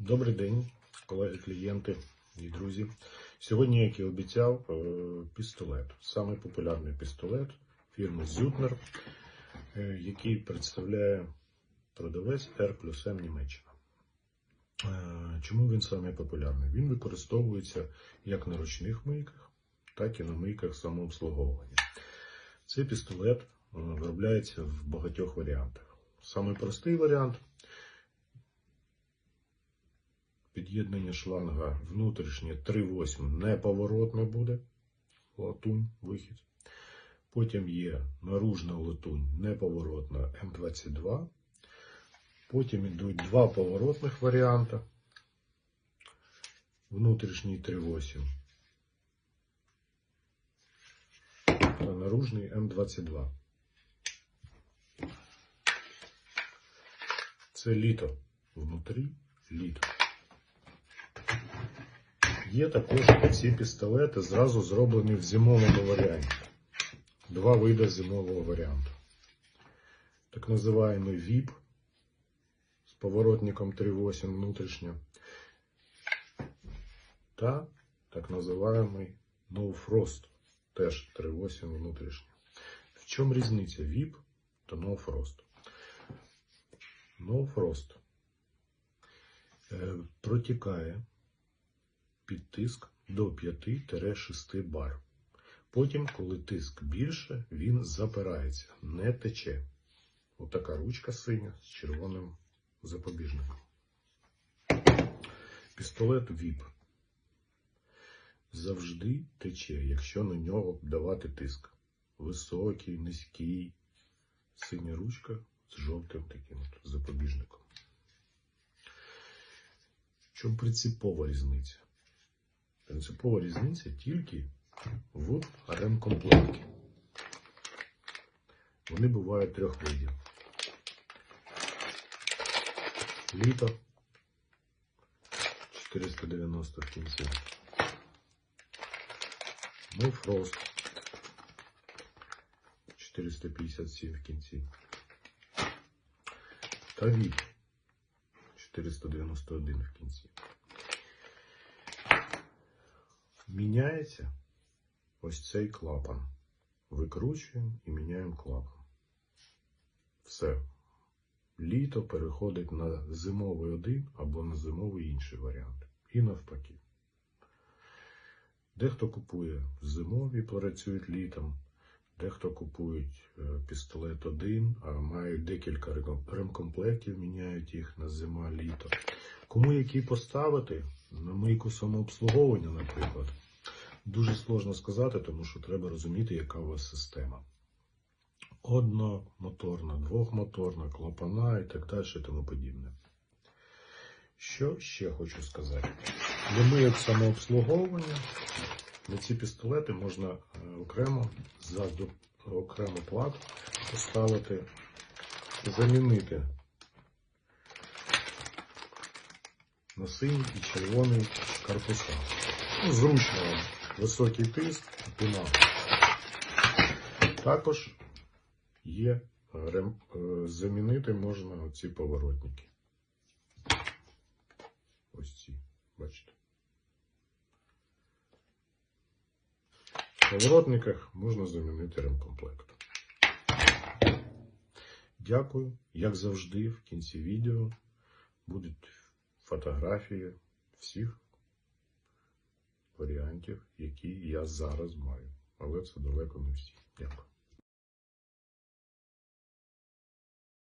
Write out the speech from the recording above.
Добрий день, колеги, клієнти і друзі. Сьогодні, як і обіцяв, е, пістолет. Самий популярний пістолет фірми Züttner, е, який представляє продавець R плюс M Німеччина. Е, Чому він самий популярний? Він використовується як на ручних мийках, так і на мийках самообслуговування. Цей пістолет виробляється в багатьох варіантах. Самий простий варіант під'єднання шланга внутрішнє 3,8 неповоротно буде. Латунь, вихід. Потім є наружна латунь неповоротна М22. Потім йдуть два поворотних варіанти. Внутрішній 3,8 та наружний М22. Це літо. Внутрі літо. Є також ці пістолети зразу зроблені в зимовому варіанті. Два види зимового варіанту. Так називаємо VIP з поворотником 3.8 внутрішньо. Та так називаємий No Frost, теж 3.8 внутрішньо. В чому різниця VIP та No Frost? No Frost протікає під тиск до 5-6 бар. Потім, коли тиск більше, він запирається, не тече. Отака ручка синя з червоним запобіжником. Пістолет VIP завжди тече, якщо на нього давати тиск. Високий, низький, синя ручка з жовтим таким запобіжником. В чому принципова різниця? Принципова різниця тільки в ремкомплекті. Вони бувають трьох видів. Літо 490 в кінці. Ну, фрост 457 в кінці. Та віп 491 в кінці. Міняється ось цей клапан. Викручуємо і міняємо клапан. Все. Літо переходить на зимовий один або на зимовий інший варіант. І навпаки. Дехто купує зимові, працюють літом, дехто купують е, пістолет один, а мають декілька ремкомплектів, міняють їх на зима, літо. Кому який поставити на мийку самообслуговування, наприклад, дуже сложно сказати, тому що треба розуміти, яка у вас система. Одномоторна, двохмоторна, клапана і так далі і тому подібне. Що ще хочу сказати? Для мийок самообслуговування на ці пістолети можна е, окремо за до- окрему плату поставити, замінити на синій і червоний корпуса. Ну, зручно високий тиск, піна. Також є е, замінити можна ці поворотники. Ось ці, бачите. Поворотниках можна замінити ремкомплект. Дякую. Як завжди, в кінці відео будуть фотографії всіх варіантів, які я зараз маю. Але це далеко не всі. Дякую.